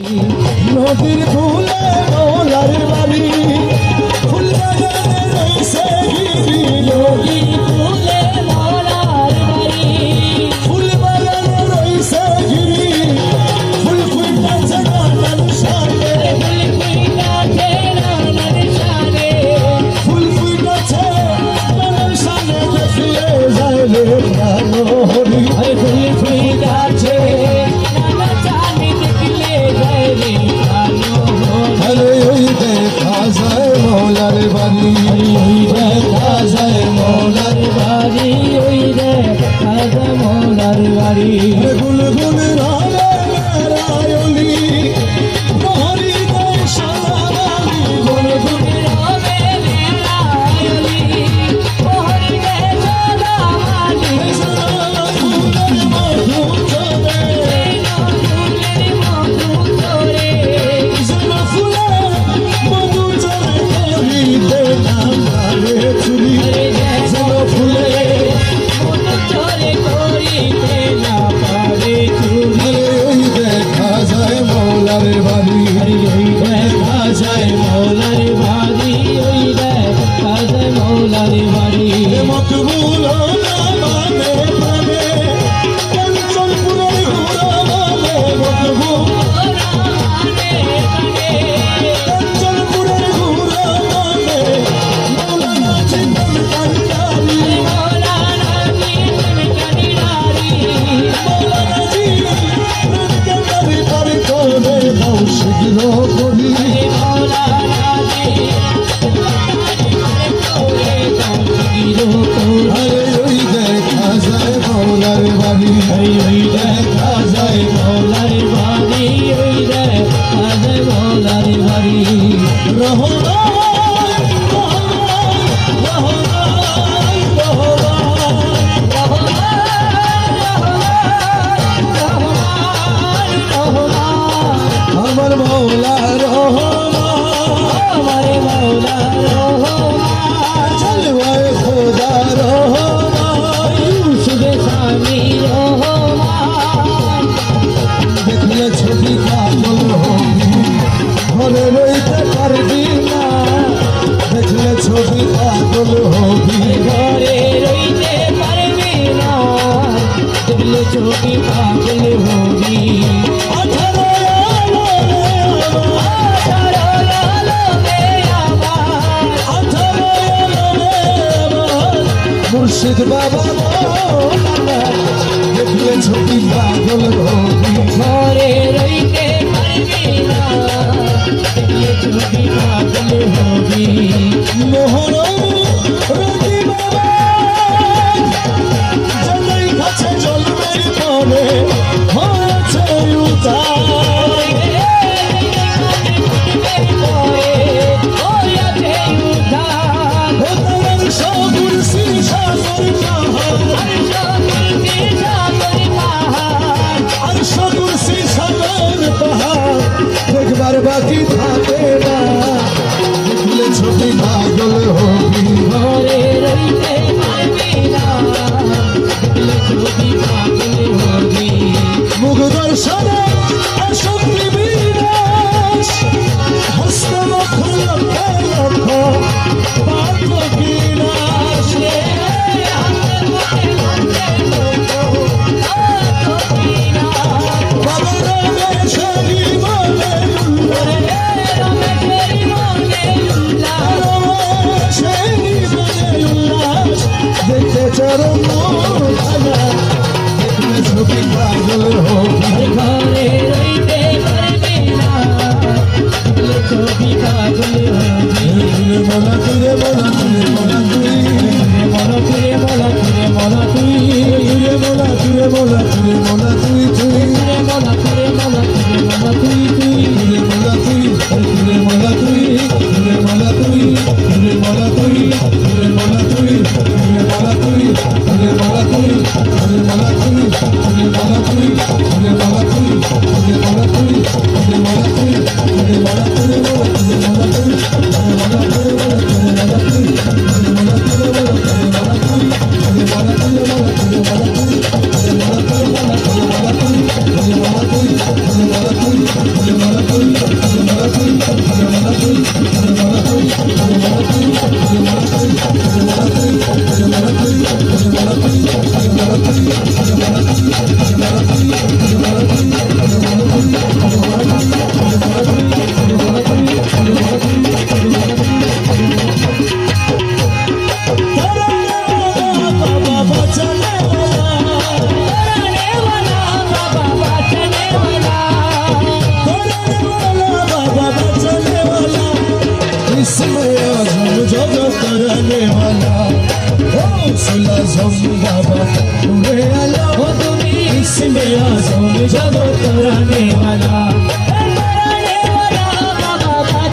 নদীর ফুলে মোলার मौला 可以有一 রইতে পারবি না। দেখলে ছবি পাগল হবি। ঘরে রইতে পারবি না। দেখলে ছবি পাগল হবি। মুর্শিদ বাবা দেখলে ছবি পাগল হবি। ঘরে রইতে होगी। मोहन mundo ইসমে আজম বাবা তুমি আল্লাহ তুমি ইসমে আজম জগত রানে वाला